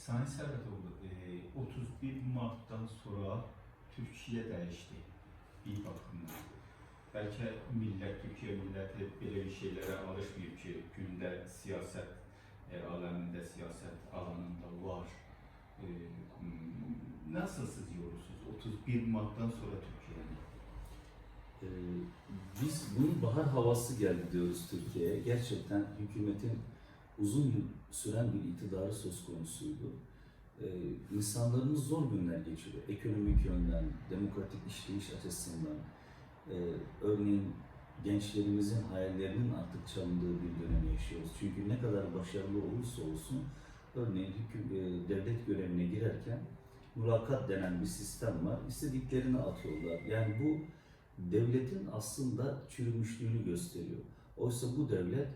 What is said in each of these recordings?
Sayın Sərvətoğlu, e, 31 Mart'dan sonra Türkiye dəyişdi bir baxımdan. Bəlkə millət, Türkiyə milləti belə bir şeylərə alışmayıb ki, gündə siyasət e, aləmində, siyasət alanında var. E, nasıl siz yorursunuz 31 Mart'tan sonra Türkiye'nin? Ee, biz bunun bahar havası geldi diyoruz Türkiye'ye. Gerçekten hükümetin uzun süren bir iktidarı söz konusuydu. Ee, insanlarımız zor günler geçiriyor. Ekonomik yönden, demokratik işleyiş açısından. Ee, örneğin gençlerimizin hayallerinin artık çalındığı bir dönem yaşıyoruz. Çünkü ne kadar başarılı olursa olsun, örneğin hüküm, e, devlet görevine girerken mülakat denen bir sistem var. İstediklerini atıyorlar. Yani bu devletin aslında çürümüşlüğünü gösteriyor. Oysa bu devlet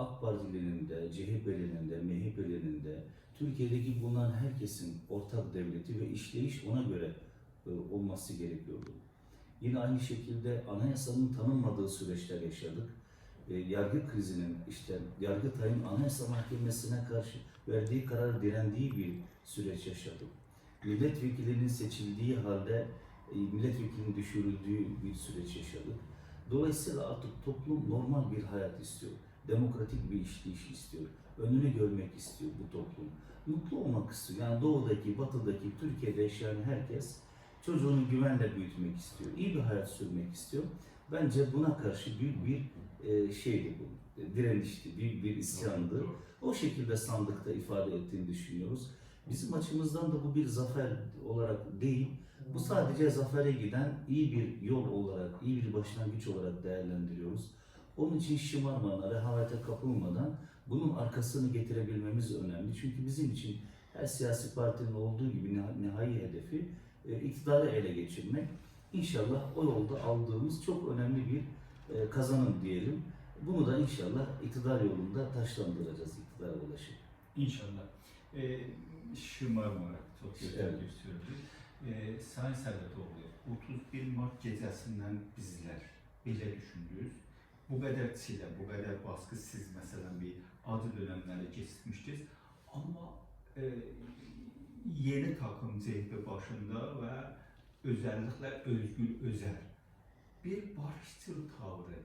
AK Partili'nin de, CHP'linin de, MHP'linin de, Türkiye'deki bulunan herkesin ortak devleti ve işleyiş ona göre e, olması gerekiyordu. Yine aynı şekilde anayasanın tanınmadığı süreçler yaşadık. E, yargı krizinin, işte Yargıtay'ın Anayasa Mahkemesi'ne karşı verdiği karar direndiği bir süreç yaşadık. Milletvekilinin seçildiği halde e, milletvekilinin düşürüldüğü bir süreç yaşadık. Dolayısıyla artık toplum normal bir hayat istiyor. Demokratik bir işleyiş istiyor. Önünü görmek istiyor bu toplum. Mutlu olmak istiyor. Yani doğudaki, batıdaki, Türkiye'de yaşayan herkes çocuğunu güvenle büyütmek istiyor. İyi bir hayat sürmek istiyor. Bence buna karşı büyük bir e, şeydi bu. Direnişti, büyük bir isyandı. O şekilde sandıkta ifade ettiğini düşünüyoruz. Bizim açımızdan da bu bir zafer olarak değil, bu sadece zafere giden iyi bir yol olarak, iyi bir başlangıç olarak değerlendiriyoruz. Onun için şımarmadan, rehavete kapılmadan bunun arkasını getirebilmemiz önemli. Çünkü bizim için her siyasi partinin olduğu gibi niha- nihai hedefi e, iktidarı ele geçirmek. İnşallah o yolda aldığımız çok önemli bir e, kazanım diyelim. Bunu da inşallah iktidar yolunda taşlandıracağız iktidara ulaşıp. İnşallah. E, şımarmarak çok güzel Evet. bir sözdür. E, Sayın Sərvətoğlu, 31 Mart gecəsindən bizlər belə düşündünüz. Bu qədər çilə, bu qədər baskı siz məsələn bir acı dönəmləri keçirmişdiniz. Amma e, yeni takım CHP başında və özəlliklə Özgül Özər bir barışçıl tavrı,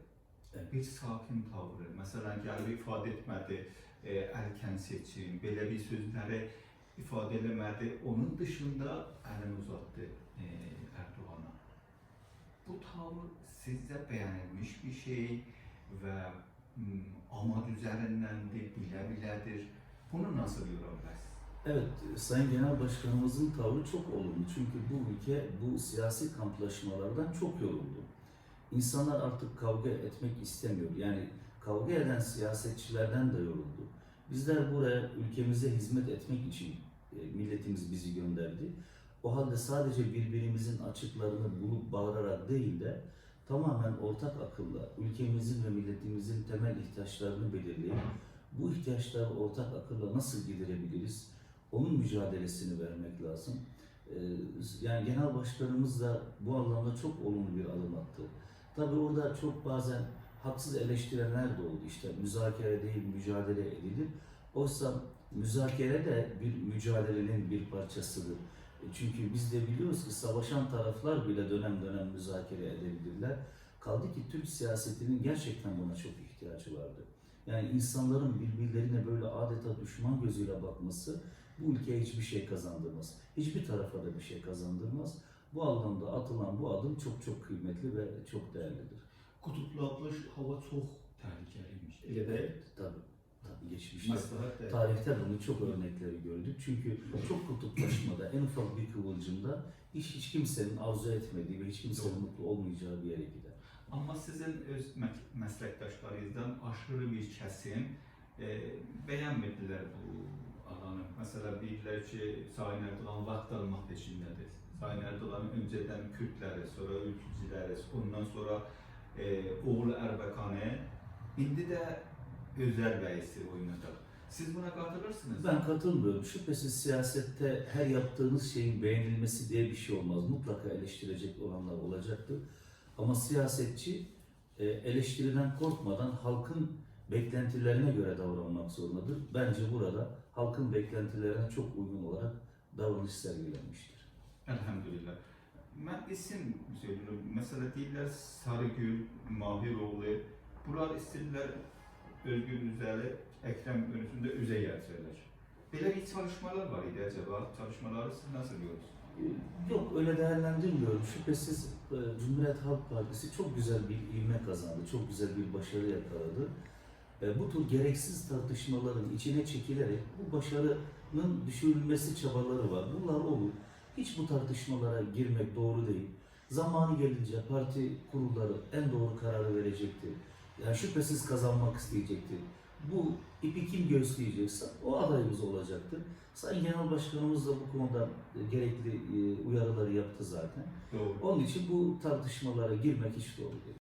Evet. bir sakin tavrı, məsələn gəlib ifadə etmədi, e, erken seçim, belə bir sözləri ifadə eləmədi. Onun dışında əlini uzatdı e, Erdoğan'a. Bu tavır sizce beğenilmiş bir şey ve mm, amad üzerindendir, bile biledir. Bunu nasıl yorumlarsınız? Evet, Sayın Genel Başkanımızın tavrı çok olumlu. Çünkü bu ülke bu siyasi kamplaşmalardan çok yoruldu. İnsanlar artık kavga etmek istemiyor. Yani kavga eden siyasetçilerden de yoruldu. Bizler buraya ülkemize hizmet etmek için e, milletimiz bizi gönderdi. O halde sadece birbirimizin açıklarını bulup bağırarak değil de tamamen ortak akılla ülkemizin ve milletimizin temel ihtiyaçlarını belirleyip bu ihtiyaçları ortak akılla nasıl giderebiliriz? Onun mücadelesini vermek lazım. Ee, Yani genel başkanımız da bu anlamda çok olumlu bir adım attı. Tabii orada çok bazen haksız eleştirenler de oldu. İşte müzakere değil mücadele edilir. Oysa müzakere de bir mücadelenin bir parçasıdır. E Çünkü biz de biliyoruz ki savaşan taraflar bile dönem dönem müzakere edebilirler. Kaldı ki Türk siyasetinin gerçekten buna çok ihtiyacı vardı. Yani insanların birbirlerine böyle adeta düşman gözüyle bakması bu ülkeye hiçbir şey kazandırmaz. Hiçbir tarafa da bir şey kazandırmaz. Bu anlamda atılan bu adım çok çok kıymetli ve çok değerlidir. Kutuplaşmış hava çok tehlikeliymiş. Evet, tabii. Geçmişte. Tarihte bunun çok örnekleri gördük. Çünkü çok kutuplaşmada, en ufak bir kıvılcımda hiç, hiç kimsenin arzu etmediği ve hiç kimsenin mutlu olmayacağı bir yere gider. Amma sizin öz mə- məsləkdaşlarınızdan aşırı bir kəsim e, bəyənmirdilər bu alanı. Məsələn, deyirlər ki, Sayın Erdoğan vaxt almaq peşindədir. Sayın Erdoğan öncədən Kürdləri, sonra ülkücüləri, ondan sonra e, oğlu Erbəkanı, indi də Özər rəisi oynayacaq. Siz buna katılırsınız. Ben katılmıyorum. Şüphesiz siyasette her yaptığınız şeyin beğenilmesi diye bir şey olmaz. Mutlaka eleştirecek olanlar olacaktır. Ama siyasetçi e, eleştiriden korkmadan halkın beklentilerine göre davranmak zorundadır. Bence burada halkın beklentilerine çok uygun olarak davranış sergilenmiştir. Elhamdülillah. Ben isim söylüyorum. Mesela deyirlər Sarıgül, Mahiroğlu. Bunlar istəyirlər Özgür Üzəli, Əkrəm önüsündə üzə gəlsələr. Belə bir çalışmalar var idi acaba? Çalışmaları siz nasıl görüyorsunuz? Ee, Yok öyle değerlendirmiyorum. Şüphesiz e, Cumhuriyet Halk Partisi çok güzel bir ivme kazandı. Çok güzel bir başarı yakaladı. E, Bu tür gereksiz tartışmaların içine çekilerek bu başarının düşürülmesi çabaları var. Bunlar olur. Hiç bu tartışmalara girmek doğru değil. Zamanı gelince parti kurulları en doğru kararı verecektir. Yani şüphesiz kazanmak isteyecektir. Bu ipi kim göğüsleyecekse o adayımız olacaktır. Sayın Genel Başkanımız da bu konuda e, gerekli e, uyarıları yaptı zaten. Doğru. Onun için bu tartışmalara girmek hiç doğru değil.